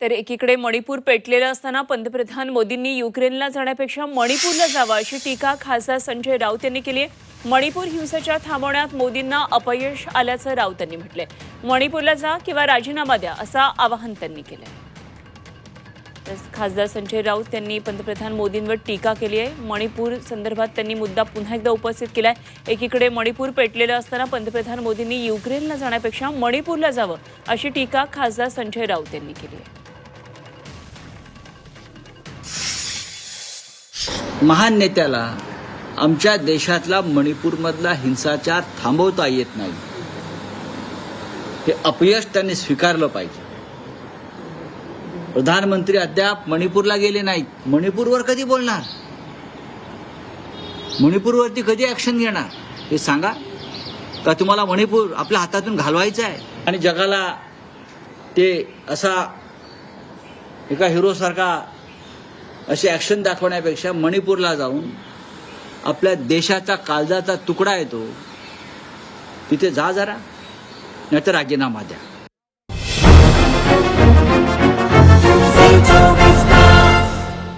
तर एकीकडे मणिपूर पेटलेलं असताना पंतप्रधान मोदींनी युक्रेनला जाण्यापेक्षा मणिपूरला जावं अशी टीका खासदार संजय राऊत यांनी केली आहे. मणिपूर हिंसाचार थांबवण्यात मोदींना अपयश आल्याचं राऊत यांनी म्हटलंय. मणिपूरला जा किंवा राजीनामा द्या असं आवाहन त्यांनी केलंय. तर खासदार संजय राऊत यांनी पंतप्रधान मोदींवर टीका केली आहे. मणिपूर संदर्भात त्यांनी मुद्दा पुन्हा एकदा उपस्थित केलाय. एकीकडे मणिपूर पेटलेलं असताना पंतप्रधान मोदींनी युक्रेनला जाण्यापेक्षा मणिपूरला जावं अशी टीका खासदार संजय राऊत यांनी केली आहे. महान नेत्याला आमच्या देशातला मणिपूरमधला हिंसाचार थांबवता येत नाही. हे अपयश त्यांनी स्वीकारलं पाहिजे. प्रधानमंत्री अद्याप मणिपूरला गेले नाहीत. मणिपूरवर कधी बोलणार? मणिपूरवरती कधी ऍक्शन घेणार? हे सांगा. का तुम्हाला मणिपूर आपल्या हातातून घालवायचं आहे? आणि जगाला ते असा एका हिरोसारखा अशी ऍक्शन दाखवण्यापेक्षा मणिपूरला जाऊन आपल्या देशाचा काळजाचा तुकडा येतो. तिथे जा जरा नाहीतर राजीनामा द्या.